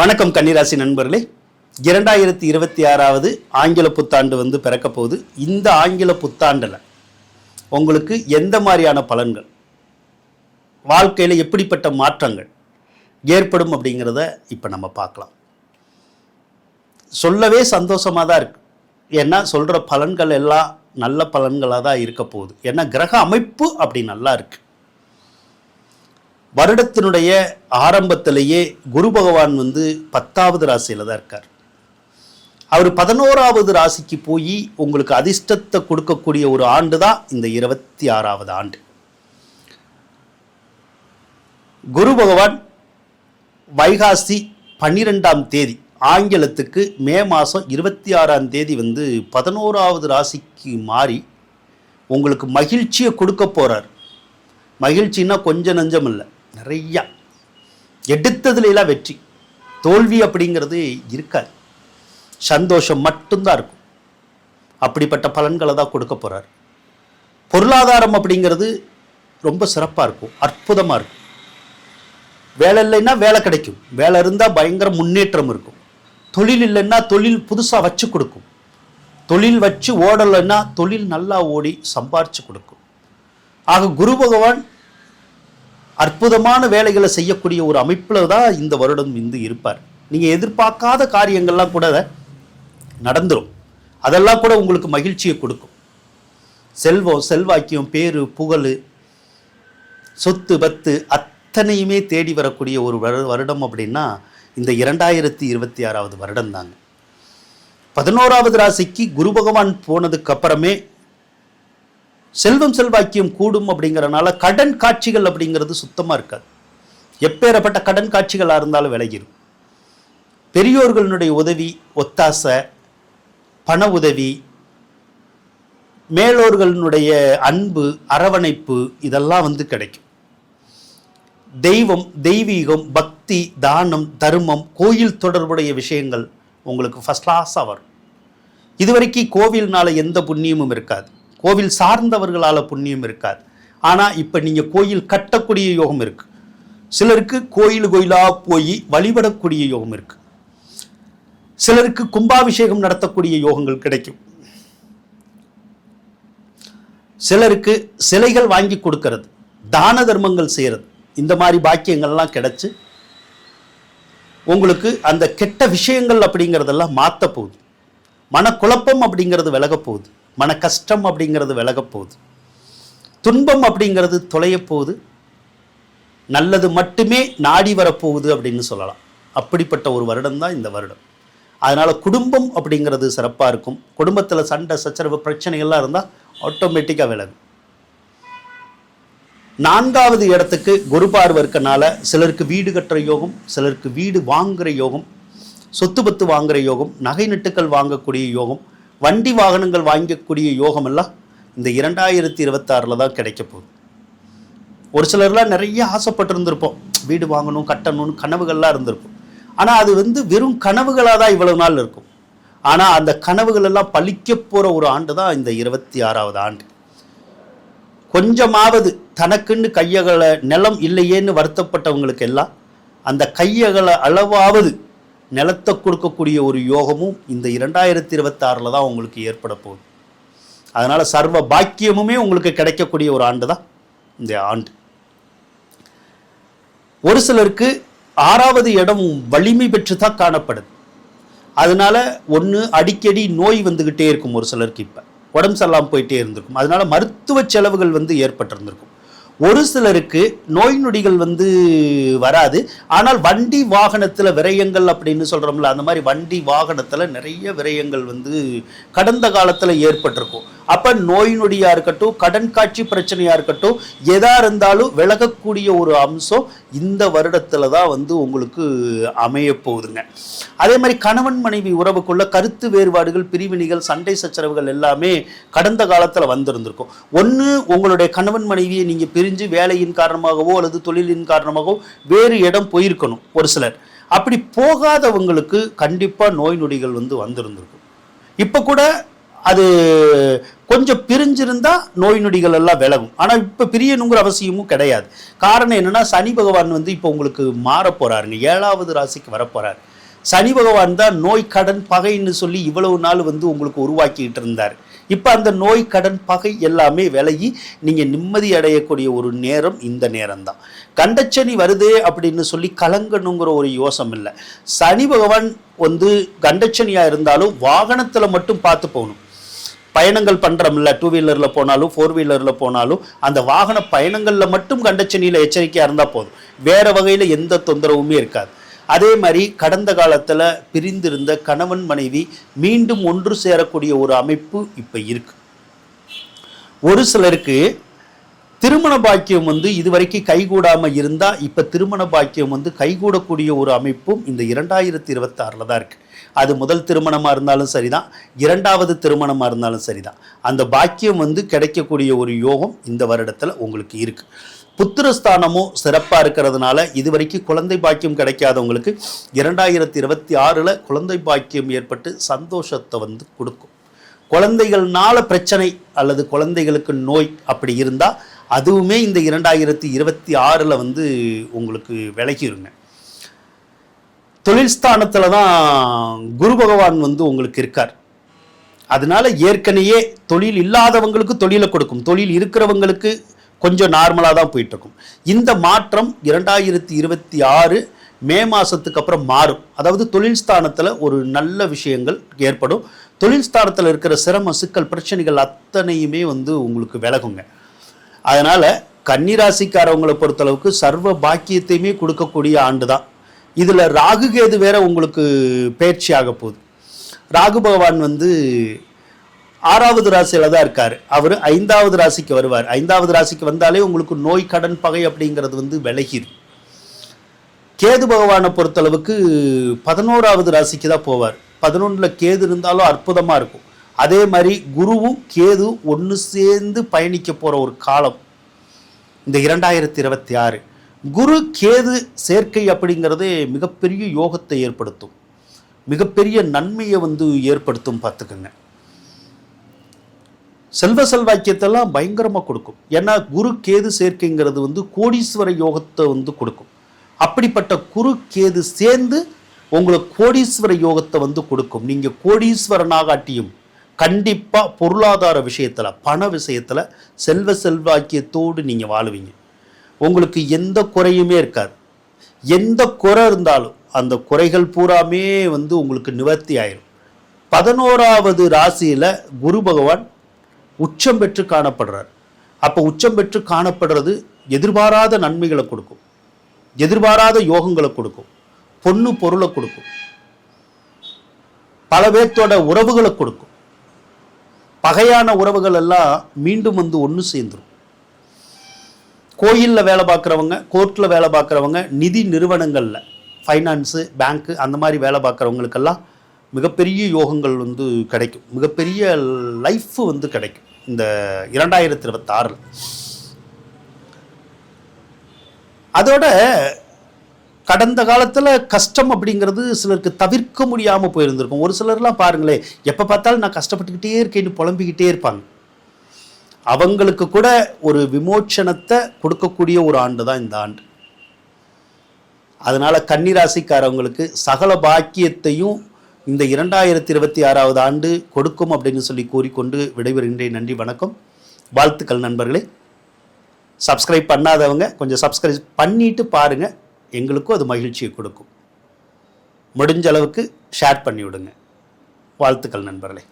வணக்கம் கன்னிராசி நண்பர்களே. இரண்டாயிரத்தி இருபத்தி ஆறாவது ஆங்கில புத்தாண்டு வந்து பிறக்க போகுது. இந்த ஆங்கில புத்தாண்டில் உங்களுக்கு எந்த மாதிரியான பலன்கள்? வாழ்க்கையில் எப்படிப்பட்ட மாற்றங்கள் ஏற்படும் அப்படிங்கிறத இப்போ நம்ம பார்க்கலாம். சொல்லவே சந்தோஷமாக தான் இருக்கு. ஏன்னா சொல்கிற பலன்கள் எல்லாம் நல்ல பலன்களாக தான் இருக்க போகுது. ஏன்னா கிரக அமைப்பு அப்படி நல்லா இருக்குது வருடத்தினுடைய ஆரம்பத்திலேயே குரு பகவான் வந்து பத்தாவது ராசியில் தான் இருக்கார். அவர் பதினோராவது ராசிக்கு போய் உங்களுக்கு அதிர்ஷ்டத்தை கொடுக்கக்கூடிய ஒரு ஆண்டு தான் இந்த இருபத்தி ஆறாவது ஆண்டு. குரு பகவான் வைகாசி பன்னிரெண்டாம் தேதி ஆங்கிலத்துக்கு மே மாதம் இருபத்தி ஆறாம் தேதி வந்து பதினோராவது ராசிக்கு மாறி உங்களுக்கு மகிழ்ச்சியை கொடுக்க போகிறார் மகிழ்ச்சின்னா கொஞ்சம் நஞ்சம் இல்லை. நிறையா. எடுத்ததுல எல்லாம் வெற்றி. தோல்வி அப்படிங்கிறது இருக்காது. சந்தோஷம் மட்டும்தான் இருக்கும். அப்படிப்பட்ட பலன்களை தான் கொடுக்க போகிறார் பொருளாதாரம் அப்படிங்கிறது ரொம்ப சிறப்பாக இருக்கும். அற்புதமாக இருக்கும். வேலை இல்லைன்னா வேலை கிடைக்கும். வேலை இருந்தால் பயங்கர முன்னேற்றம் இருக்கும். தொழில் இல்லைன்னா தொழில் புதுசாக வச்சு கொடுக்கும். தொழில் வச்சு ஓடலைன்னா தொழில் நல்லா ஓடி சம்பாரித்து கொடுக்கும். ஆக குரு பகவான் அற்புதமான வேலைகளை செய்யக்கூடிய ஒரு அமைப்பில் தான் இந்த வருடம் இந்து இருப்பார். நீங்கள் எதிர்பார்க்காத காரியங்கள்லாம் கூட நடந்துடும் அதெல்லாம் கூட உங்களுக்கு மகிழ்ச்சியை கொடுக்கும். செல்வம் செல்வாக்கியம் பேரு புகழ் சொத்து பத்து அத்தனையுமே தேடி வரக்கூடிய ஒரு வரு- வருடம் அப்படின்னா இந்த இரண்டாயிரத்தி இருபத்தி ஆறாவது வருடம் தாங்க. பதினோராவது ராசிக்கு குரு பகவான் போனதுக்கு அப்புறமே செல்வம் செல்வாக்கியம் கூடும் அப்படிங்கிறனால கடன் காட்சிகள் அப்படிங்கிறது சுத்தமாக இருக்காது. எப்பேறப்பட்ட கடன் காட்சிகளாக இருந்தாலும் விலகிடும் பெரியோர்களுடைய உதவி ஒத்தாசை பண உதவி மேலோர்களுடைய அன்பு அரவணைப்பு இதெல்லாம் வந்து கிடைக்கும். தெய்வம் தெய்வீகம் பக்தி தானம் தர்மம் கோயில் தொடர்புடைய விஷயங்கள் உங்களுக்கு ஃபஸ்ட் கிளாஸாக வரும். இதுவரைக்கும் கோவில்னால எந்த புண்ணியமும் இருக்காது. கோவில் சார்ந்தவர்களால் புண்ணியம் இருக்காது. ஆனால் இப்போ நீங்கள் கோயில் கட்டக்கூடிய யோகம் இருக்கு. சிலருக்கு கோயில் கோயிலாக போய் வழிபடக்கூடிய யோகம் இருக்கு. சிலருக்கு கும்பாபிஷேகம் நடத்தக்கூடிய யோகங்கள் கிடைக்கும். சிலருக்கு சிலைகள் வாங்கி கொடுக்கறது தான தர்மங்கள் செய்கிறது இந்த மாதிரி பாக்கியங்கள்லாம் கிடைச்சு உங்களுக்கு அந்த கெட்ட விஷயங்கள் அப்படிங்கிறதெல்லாம் மாற்ற போகுது. மனக்குழப்பம் அப்படிங்கிறது விலக போகுது. மன கஷ்டம் அப்படிங்கிறது விலகப் போகுது. துன்பம் அப்படிங்கிறது தொலையப் போகுது. நல்லது மட்டுமே நாடி வரப்போகுது அப்படின்னு சொல்லலாம். அப்படிப்பட்ட ஒரு வருடம் தான் இந்த வருடம். அதனால் குடும்பம் அப்படிங்கிறது சிறப்பாக இருக்கும். குடும்பத்தில் சண்டை சச்சரவு பிரச்சனைகள்லாம் இருந்தால் ஆட்டோமேட்டிக்காக விலகும். நான்காவது இடத்துக்கு குரு பார்வை இருக்கனால சிலருக்கு வீடு கட்டுற யோகம் சிலருக்கு வீடு வாங்குகிற யோகம் சொத்து பத்து வாங்குகிற யோகம் நகை நட்டுக்கள் வாங்கக்கூடிய யோகம் வண்டி வாகனங்கள் வாங்கக்கூடிய யோகம் எல்லாம் இந்த இரண்டாயிரத்தி இருபத்தாறில் தான் கிடைக்க போகுது. ஒரு சிலர்லாம் நிறைய ஆசைப்பட்டிருந்திருப்போம். வீடு வாங்கணும் கட்டணும்னு கனவுகள்லாம் இருந்திருக்கும். ஆனால் அது வந்து வெறும் கனவுகளாக தான் இவ்வளவு நாள் இருக்கும். ஆனால் அந்த கனவுகள் எல்லாம் பழிக்க போகிற ஒரு ஆண்டு தான் இந்த இருபத்தி ஆறாவது ஆண்டு. கொஞ்சமாவது தனக்குன்னு கையகளை நிலம் இல்லையேன்னு வருத்தப்பட்டவங்களுக்கு எல்லாம் அந்த கையகளை அளவாவது நிலத்தை கொடுக்கக்கூடிய ஒரு யோகமும் இந்த இரண்டாயிரத்தி இருபத்தாறில் தான் உங்களுக்கு ஏற்பட போகுது. அதனால் சர்வ பாக்கியமுமே உங்களுக்கு கிடைக்கக்கூடிய ஒரு ஆண்டு தான் இந்த ஆண்டு. ஒரு சிலருக்கு ஆறாவது இடம் வலிமை பெற்று தான் காணப்படுது. அதனால ஒன்று அடிக்கடி நோய் வந்துக்கிட்டே இருக்கும் ஒரு சிலருக்கு இப்போ. உடம்பு சரியில்லாமல் போயிட்டே இருந்திருக்கும். அதனால் மருத்துவ செலவுகள் வந்து ஏற்பட்டிருந்திருக்கும். ஒரு சிலருக்கு நோய் நொடிகள் வந்து வராது. ஆனால் வண்டி வாகனத்தில் விரயங்கள் அப்படின்னு சொல்கிறோம்ல அந்த மாதிரி வண்டி வாகனத்தில் நிறைய விரயங்கள் வந்து கடந்த காலத்தில் ஏற்பட்டிருக்கும். அப்போ நோய் நொடியாக இருக்கட்டும் கடன் காட்சி பிரச்சனையாக இருக்கட்டும் எதாக இருந்தாலும் விலகக்கூடிய ஒரு அம்சம் இந்த வருடத்தில் தான் வந்து உங்களுக்கு அமைய போகுதுங்க. அதே மாதிரி கணவன் மனைவி உறவுக்குள்ள கருத்து வேறுபாடுகள் பிரிவினைகள் சண்டை சச்சரவுகள் எல்லாமே கடந்த காலத்தில் வந்திருந்திருக்கும். ஒன்று உங்களுடைய கணவன் மனைவியை நீங்கள் பிரிஞ்சு வேலையின் காரணமாகவோ அல்லது தொழிலின் காரணமாகவோ வேறு இடம் போயிருக்கணும் ஒரு சிலர். அப்படி போகாதவங்களுக்கு கண்டிப்பாக நோய் நொடிகள் வந்து வந்திருந்திருக்கும். இப்போ கூட அது கொஞ்சம் பிரிஞ்சிருந்தா நோய் நொடிகள் எல்லாம் விலகும். ஆனால் இப்போ பிரியணுங்கிற அவசியமும் கிடையாது. காரணம் என்னன்னா சனி பகவான் வந்து இப்போ உங்களுக்கு மாற போறாருங்க ஏழாவது ராசிக்கு வரப்போறாரு சனி பகவான் தான் நோய் கடன் பகைன்னு சொல்லி இவ்வளவு நாள் வந்து உங்களுக்கு உருவாக்கிட்டு இருந்தார். இப்போ அந்த நோய் கடன் பகை எல்லாமே விலகி நீங்கள் நிம்மதி அடையக்கூடிய ஒரு நேரம் இந்த நேரம் தான். கண்டச்சனி வருதே அப்படின்னு சொல்லி கலங்கணுங்கிற ஒரு யோசம் இல்லை. சனி பகவான் வந்து கண்டச்சனியாக இருந்தாலும் வாகனத்தில் மட்டும் பார்த்து போகணும். பயணங்கள் பண்ணுறோம்ல டூ வீலரில் போனாலும் ஃபோர் வீலரில் போனாலும் அந்த வாகன பயணங்களில் மட்டும் கண்டச்சனியில் எச்சரிக்கையாக இருந்தால் போதும். வேறு வகையில் எந்த தொந்தரவுமே இருக்காது. அதே மாதிரி கடந்த காலத்தில் பிரிந்திருந்த கணவன் மனைவி மீண்டும் ஒன்று சேரக்கூடிய ஒரு அமைப்பு இப்போ இருக்கு. ஒரு சிலருக்கு திருமண பாக்கியம் வந்து இதுவரைக்கும் கைகூடாமல் இருந்தால் இப்போ திருமண பாக்கியம் வந்து கைகூடக்கூடிய ஒரு அமைப்பும் இந்த இரண்டாயிரத்தி இருபத்தாறில் தான் இருக்குது அது முதல் திருமணமாக இருந்தாலும் சரிதான். இரண்டாவது திருமணமாக இருந்தாலும் சரிதான். அந்த பாக்கியம் வந்து கிடைக்கக்கூடிய ஒரு யோகம் இந்த வருடத்தில் உங்களுக்கு இருக்குது புத்திரஸ்தானமும் சிறப்பாக இருக்கிறதுனால இது வரைக்கும் குழந்தை பாக்கியம் கிடைக்காதவங்களுக்கு இரண்டாயிரத்தி இருபத்தி ஆறில் குழந்தை பாக்கியம் ஏற்பட்டு சந்தோஷத்தை வந்து கொடுக்கும். குழந்தைகள்னால பிரச்சனை அல்லது குழந்தைகளுக்கு நோய் அப்படி இருந்தால் அதுவுமே இந்த இரண்டாயிரத்தி இருபத்தி ஆறில் வந்து உங்களுக்கு விலகிருங்க. தொழில் ஸ்தானத்தில் தான் குரு பகவான் வந்து உங்களுக்கு இருக்கார். அதனால ஏற்கனவே தொழில் இல்லாதவங்களுக்கு தொழிலை கொடுக்கும். தொழில் இருக்கிறவங்களுக்கு கொஞ்சம் நார்மலாக தான் போயிட்டுருக்கும். இந்த மாற்றம் இரண்டாயிரத்தி இருபத்தி ஆறு மே மாதத்துக்கு அப்புறம் மாறும். அதாவது தொழில் ஸ்தானத்தில் ஒரு நல்ல விஷயங்கள் ஏற்படும். தொழில் ஸ்தானத்தில் இருக்கிற சிரம சிக்கல் பிரச்சனைகள் அத்தனையுமே வந்து உங்களுக்கு விலகுங்க. அதனால் கன்னிராசிக்காரவங்களை பொறுத்தளவுக்கு சர்வ பாக்கியத்தையுமே கொடுக்கக்கூடிய ஆண்டு தான் இதில் ராகு கேது வேற உங்களுக்கு பயிற்சி ஆக போகுது. ராகு பகவான் வந்து ஆறாவது ராசியில தான் இருக்கார். அவர் ஐந்தாவது ராசிக்கு வருவார். ஐந்தாவது ராசிக்கு வந்தாலே உங்களுக்கு நோய் கடன் பகை அப்படிங்கிறது வந்து விலகிடும் கேது பகவானை பொறுத்தளவுக்கு பதினோராவது ராசிக்கு தான் போவார். பதினொன்றில் கேது இருந்தாலும் அற்புதமாக இருக்கும். அதே மாதிரி குருவும் கேது ஒன்று சேர்ந்து பயணிக்க போகிற ஒரு காலம். இந்த இரண்டாயிரத்தி இருபத்தி ஆறு. குரு கேது சேர்க்கை அப்படிங்கிறது மிகப்பெரிய யோகத்தை ஏற்படுத்தும். மிகப்பெரிய நன்மையை வந்து ஏற்படுத்தும் பார்த்துக்குங்க. செல்வ செல்வாக்கியத்தெல்லாம் பயங்கரமாக கொடுக்கும். ஏன்னா குரு கேது சேர்க்கைங்கிறது வந்து கோடீஸ்வர யோகத்தை வந்து கொடுக்கும். அப்படிப்பட்ட குரு கேது சேர்ந்து உங்களுக்கு கோடீஸ்வர யோகத்தை வந்து கொடுக்கும். நீங்கள் கோடீஸ்வரனாகாட்டியும் கண்டிப்பாக பொருளாதார விஷயத்தில் பண விஷயத்தில் செல்வ செல்வாக்கியத்தோடு நீங்கள் வாழுவீங்க. உங்களுக்கு எந்த குறையுமே இருக்காது. எந்த குறை இருந்தாலும் அந்த குறைகள் பூராமே வந்து உங்களுக்கு நிவர்த்தி ஆயிரும். பதினோராவது ராசியில் குரு பகவான் உச்சம் பெற்று காணப்படுறார். அப்போ உச்சம் பெற்று காணப்படுறது எதிர்பாராத நன்மைகளை கொடுக்கும். எதிர்பாராத யோகங்களை கொடுக்கும். பொண்ணு பொருளை கொடுக்கும். பல பேர்த்தோட உறவுகளை கொடுக்கும். பகையான உறவுகள் எல்லாம் மீண்டும் வந்து ஒன்று சேர்ந்துடும் கோயிலில் வேலை பார்க்குறவங்க கோர்ட்டில் வேலை பார்க்குறவங்க நிதி நிறுவனங்களில் ஃபைனான்ஸு பேங்க்கு அந்த மாதிரி வேலை பார்க்குறவங்களுக்கெல்லாம் மிகப்பெரிய யோகங்கள் வந்து கிடைக்கும். மிகப்பெரிய லைஃப் வந்து கிடைக்கும். இந்த இரண்டாயிரத்தி இருபத்தாறில். அதோட கடந்த காலத்தில் கஷ்டம் அப்படிங்கிறது சிலருக்கு தவிர்க்க முடியாமல் போயிருந்திருக்கும். ஒரு சிலர்லாம் பாருங்களேன் எப்போ பார்த்தாலும் நான் கஷ்டப்பட்டுக்கிட்டே இருக்கேன்னு புலம்பிக்கிட்டே இருப்பாங்க. அவங்களுக்கு கூட ஒரு விமோச்சனத்தை கொடுக்கக்கூடிய ஒரு ஆண்டு தான் இந்த ஆண்டு. அதனால் கன்னிராசிக்காரவங்களுக்கு சகல பாக்கியத்தையும் இந்த இரண்டாயிரத்தி இருபத்தி ஆறாவது ஆண்டு கொடுக்கும் அப்படின்னு சொல்லி கூறிக்கொண்டு விடைபெறுகின்றேன். நன்றி வணக்கம். வாழ்த்துக்கள் நண்பர்களே. சப்ஸ்கிரைப் பண்ணாதவங்க கொஞ்சம் சப்ஸ்கிரைப் பண்ணிட்டு பாருங்க. எங்களுக்கும் அது மகிழ்ச்சியை கொடுக்கும். முடிஞ்ச அளவுக்கு ஷேர் பண்ணிவிடுங்க. வாழ்த்துக்கள் நண்பர்களே.